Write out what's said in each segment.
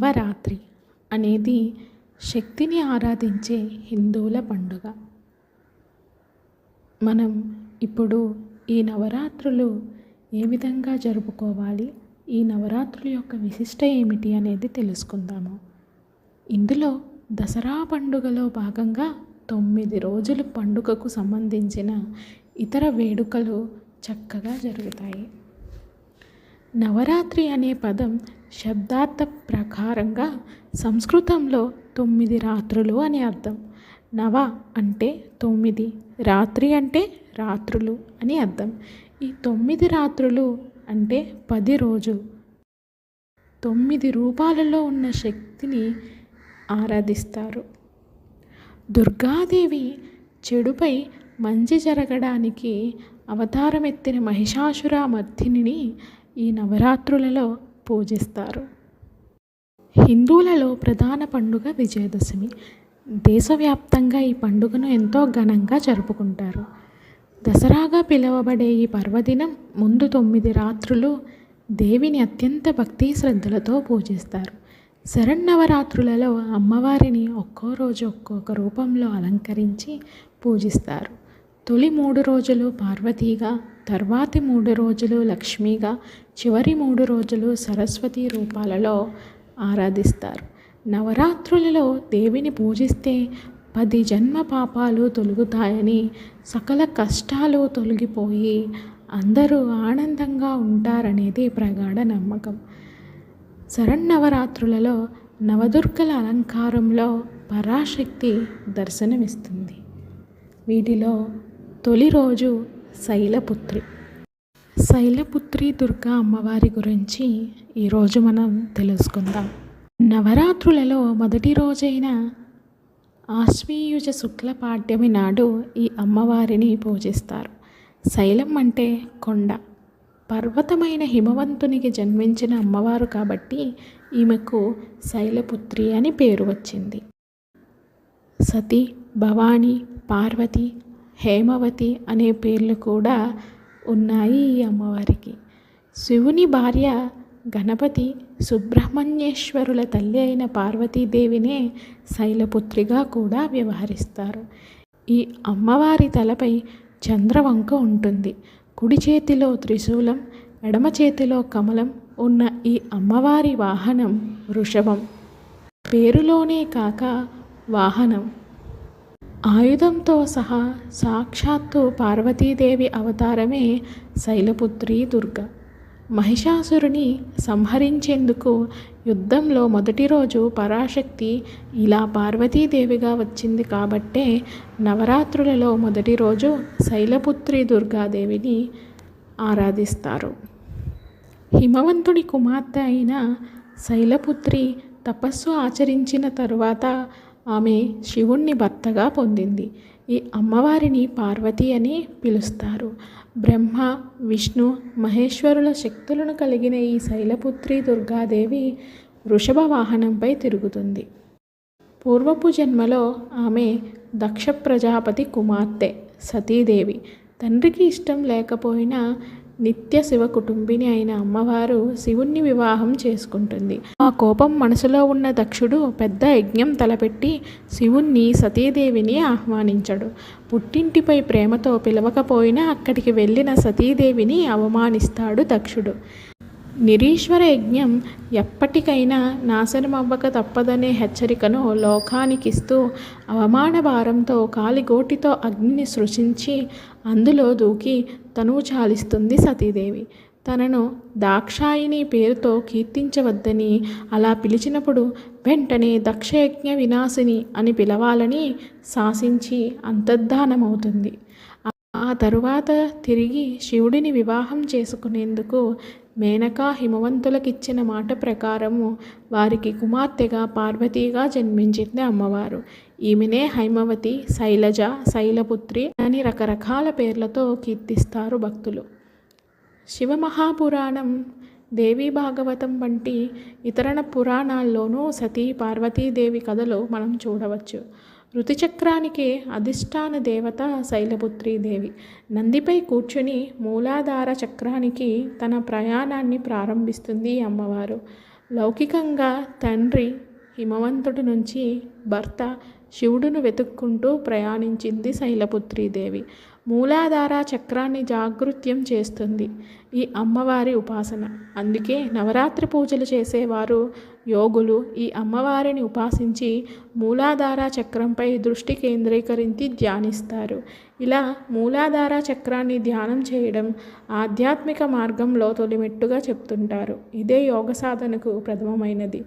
నవరాత్రి అనేది శక్తిని ఆరాధించే హిందువుల పండుగ. మనం ఇప్పుడు ఈ నవరాత్రులు ఏ విధంగా జరుపుకోవాలి? ఈ నవరాత్రుల యొక్క విశిష్ట ఏమిటి అనేది తెలుసుకుందాము. ఇందులో దసరా పండుగలో భాగంగా తొమ్మిది రోజులు పండుగకు సంబంధించిన ఇతర వేడుకలు చక్కగా జరుగుతాయి. నవరాత్రి అనే పదం శబ్దార్థ ప్రకారంగా సంస్కృతంలో తొమ్మిది రాత్రులు అని అర్థం. నవ అంటే తొమ్మిది రాత్రి అంటే రాత్రులు అని అర్థం. ఈ తొమ్మిది రాత్రులు అంటే పది రోజు తొమ్మిది రూపాలలో ఉన్న శక్తిని ఆరాధిస్తారు. దుర్గాదేవి చెడుపై మంచి జరగడానికి అవతారమెత్తిన మహిషాసుర మర్దినిని ఈ నవరాత్రులలో పూజిస్తారు. హిందువులలో ప్రధాన పండుగ విజయదశమి. దేశవ్యాప్తంగా ఈ పండుగను ఎంతో ఘనంగా జరుపుకుంటారు. దసరాగా పిలువబడే ఈ పర్వదినం ముందు తొమ్మిది రాత్రులు దేవిని అత్యంత భక్తి శ్రద్ధలతో పూజిస్తారు. శరన్నవరాత్రులలో అమ్మవారిని ఒక్కో రోజు ఒక్కొక్క రూపంలో అలంకరించి పూజిస్తారు. తొలి మూడు రోజులు పార్వతీగా తర్వాతి మూడు రోజులు లక్ష్మిగా చివరి మూడు రోజులు సరస్వతి రూపాలలో ఆరాధిస్తారు. నవరాత్రులలో దేవిని పూజిస్తే పది జన్మ పాపాలు తొలుగుతాయని సకల కష్టాలు తొలగిపోయి అందరూ ఆనందంగా ఉంటారనేది ప్రగాఢ నమ్మకం. శరన్నవరాత్రులలో నవదుర్గల అలంకారంలో పరాశక్తి దర్శనమిస్తుంది. వీటిలో తొలి రోజు శైలపుత్రి. శైలపుత్రి దుర్గా అమ్మవారి గురించి ఈరోజు మనం తెలుసుకుందాం. నవరాత్రులలో మొదటి రోజైన ఆశ్వీయుజ శుక్ల పాఠ్యమి నాడు ఈ అమ్మవారిని పూజిస్తారు. శైలం అంటే కొండ. పర్వతమైన హిమవంతునికి జన్మించిన అమ్మవారు కాబట్టి ఈమెకు శైలపుత్రి అని పేరు వచ్చింది. సతీ భవానీ పార్వతి హేమవతి అనే పేర్లు కూడా ఉన్నాయి ఈ అమ్మవారికి. శివుని భార్య గణపతి సుబ్రహ్మణ్యేశ్వరుల తల్లి అయిన పార్వతీదేవినే శైలపుత్రిగా కూడా వ్యవహరిస్తారు. ఈ అమ్మవారి తలపై చంద్రవంక ఉంటుంది. కుడి చేతిలో త్రిశూలం ఎడమ చేతిలో కమలం ఉన్న ఈ అమ్మవారి వాహనం వృషభం. పేరులోనే కాక వాహనం. ఆయుధంతో సహా సాక్షాత్తు పార్వతీదేవి అవతారమే శైలపుత్రి దుర్గ. మహిషాసురుని సంహరించేందుకు యుద్ధంలో మొదటి రోజు పరాశక్తి ఇలా పార్వతీదేవిగా వచ్చింది కాబట్టే నవరాత్రులలో మొదటి రోజు శైలపుత్రి దుర్గాదేవిని ఆరాధిస్తారు. హిమవంతుడి కుమార్తె అయిన శైలపుత్రి తపస్సు ఆచరించిన తరువాత ఆమె శివుణ్ణి భర్తగా పొందింది. ఈ అమ్మవారిని పార్వతి అని పిలుస్తారు. బ్రహ్మ విష్ణు మహేశ్వరుల శక్తులను కలిగిన ఈ శైలపుత్రి దుర్గాదేవి వృషభ వాహనంపై తిరుగుతుంది. పూర్వపు జన్మలో ఆమె దక్ష ప్రజాపతి కుమార్తె సతీదేవి. తండ్రికి ఇష్టం లేకపోయినా నిత్య శివ కుటుంబిని అయిన అమ్మవారు శివుణ్ణి వివాహం చేసుకుంటుంది. ఆ కోపం మనసులో ఉన్న దక్షుడు పెద్ద యజ్ఞం తలపెట్టి శివుణ్ణి సతీదేవిని ఆహ్వానించడు. పుట్టింటిపై ప్రేమతో పిలవకపోయినా అక్కడికి వెళ్ళిన సతీదేవిని అవమానిస్తాడు దక్షుడు. నిరీశ్వర యజ్ఞం ఎప్పటికైనా నాశనమవ్వక తప్పదనే హెచ్చరికను లోకానికిస్తూ అవమాన భారంతో కాలిగోటితో అగ్నిని సృష్టించి అందులో దూకి తను చాలిస్తుంది సతీదేవి. తనను దాక్షాయిని పేరుతో కీర్తించవద్దని అలా పిలిచినప్పుడు వెంటనే దక్షయజ్ఞ వినాశిని అని పిలవాలని శాసించి అంతర్ధానమవుతుంది. ఆ తరువాత తిరిగి శివుడిని వివాహం చేసుకునేందుకు మేనకా హిమవంతులకిచ్చిన మాట ప్రకారము వారికి కుమార్తెగా పార్వతీగా జన్మించింది అమ్మవారు. ఈమెనే హైమవతి శైలజ శైలపుత్రి అని రకరకాల పేర్లతో కీర్తిస్తారు భక్తులు. శివమహాపురాణం దేవీ భాగవతం వంటి ఇతర పురాణాల్లోనూ సతీ పార్వతీదేవి కథలు మనం చూడవచ్చు. ఋతుచక్రానికి అధిష్టాన దేవత శైలపుత్రీదేవి నందిపై కూర్చుని మూలాధార చక్రానికి తన ప్రయాణాన్ని ప్రారంభిస్తుంది ఈ అమ్మవారు. లౌకికంగా తండ్రి హిమవంతుడి నుంచి భర్త శివుడును వెతుక్కుంటూ ప్రయాణించింది శైలపుత్రీదేవి మూలాధార చక్రాన్ని జాగృత్యం చేస్తుంది ఈ అమ్మవారి ఉపాసన. అందుకే నవరాత్రి పూజలు చేసేవారు యోగులు ఈ అమ్మవారిని ఉపాసించి మూలాధార చక్రంపై దృష్టి కేంద్రీకరించి ధ్యానిస్తారు. ఇలా మూలాధార చక్రాన్ని ధ్యానం చేయడం ఆధ్యాత్మిక మార్గంలో తొలిమెట్టుగా చెప్తుంటారు. ఇదే యోగ సాధనకు ప్రథమమైనది.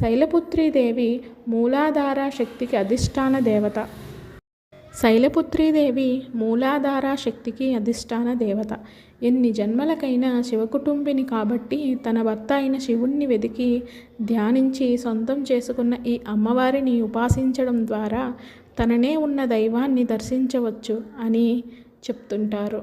శైలపుత్రీదేవి మూలాధార శక్తికి అధిష్టాన దేవత. శైలపుత్రీదేవి మూలాధార శక్తికి అధిష్టాన దేవత. ఎన్ని జన్మలకైనా శివకుటుంబిని కాబట్టి తన భర్త అయిన శివుణ్ణి వెతికి ధ్యానించి సొంతం చేసుకున్న ఈ అమ్మవారిని ఉపాసించడం ద్వారా తననే ఉన్న దైవాన్ని దర్శించవచ్చు అని చెప్తుంటారు.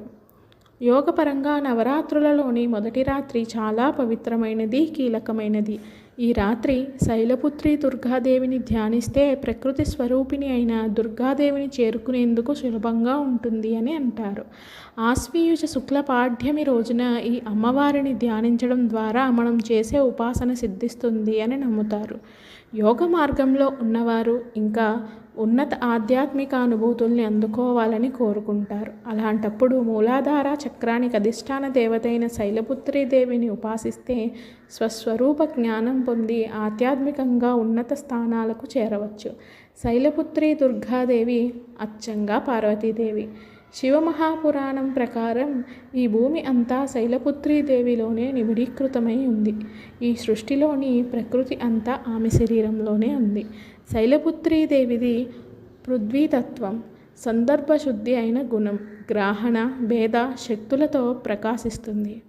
యోగపరంగా నవరాత్రులలోని మొదటి రాత్రి చాలా పవిత్రమైనది కీలకమైనది. ఈ రాత్రి శైలపుత్రి దుర్గాదేవిని ధ్యానిస్తే ప్రకృతి స్వరూపిణి అయిన దుర్గాదేవిని చేరుకునేందుకు సులభంగా ఉంటుంది అని అంటారు. ఆశ్వీయుజ శుక్ల పాఠ్యమి రోజున ఈ అమ్మవారిని ధ్యానించడం ద్వారా మనం చేసే ఉపాసన సిద్ధిస్తుంది అని నమ్ముతారు. యోగ మార్గంలో ఉన్నవారు ఇంకా ఉన్నత ఆధ్యాత్మిక అనుభూతుల్ని అందుకోవాలని కోరుకుంటారు. అలాంటప్పుడు మూలాధార చక్రానికి అధిష్టాన దేవతైన శైలపుత్రి దేవిని ఉపాసిస్తే స్వస్వరూప జ్ఞానం పొంది ఆధ్యాత్మికంగా ఉన్నత స్థానాలకు చేరవచ్చు. శైలపుత్రి దుర్గాదేవి అచ్చంగా పార్వతీదేవి. శివమహాపురాణం ప్రకారం ఈ భూమి అంతా శైలపుత్రీదేవిలోనే నిబిడీకృతమై ఉంది. ఈ సృష్టిలోని ప్రకృతి అంతా ఆమె శరీరంలోనే ఉంది. శైలపుత్రీదేవిది పృథ్వీతత్వం సందర్భశుద్ధి అయిన గుణం గ్రహణ భేద శక్తులతో ప్రకాశిస్తుంది.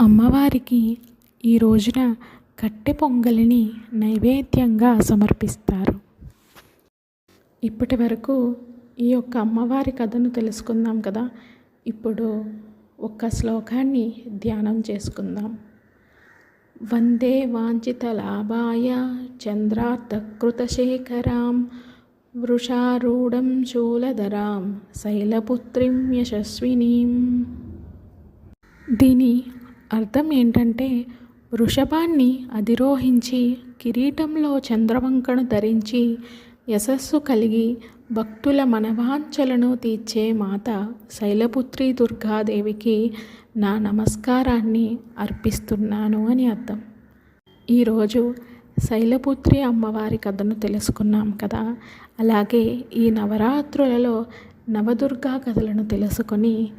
అమ్మవారికి ఈ రోజున కట్టె పొంగలిని నైవేద్యంగా సమర్పిస్తారు. ఇప్పటి వరకు ఈ యొక్క అమ్మవారి కథను తెలుసుకుందాం కదా. ఇప్పుడు ఒక్క శ్లోకాన్ని ధ్యానం చేసుకుందాం. వందే వాంఛితలాభాయ చంద్రార్థకృతశేఖరాం వృషారూఢం శూలధరాం శైలపుత్రిం యశస్వినీం. దీని అర్థం ఏంటంటే వృషభాన్ని అధిరోహించి కిరీటంలో చంద్రవంకను ధరించి యశస్సు కలిగి భక్తుల మనవాంఛలను తీర్చే మాత శైలపుత్రి దుర్గాదేవికి నా నమస్కారాన్ని అర్పిస్తున్నాను అని అర్థం. ఈరోజు శైలపుత్రి అమ్మవారి కథను తెలుసుకున్నాం కదా. అలాగే ఈ నవరాత్రులలో నవదుర్గా కథలను తెలుసుకొని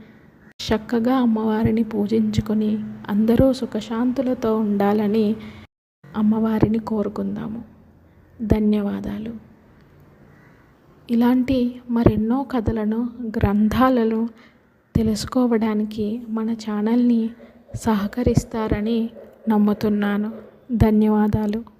చక్కగా అమ్మవారిని పూజించుకొని అందరూ సుఖశాంతులతో ఉండాలని అమ్మవారిని కోరుకుందాము. ధన్యవాదాలు. ఇలాంటి మరెన్నో కథలను గ్రంథాలను తెలుసుకోవడానికి మన ఛానల్ని సహకరిస్తారని నమ్ముతున్నాను. ధన్యవాదాలు.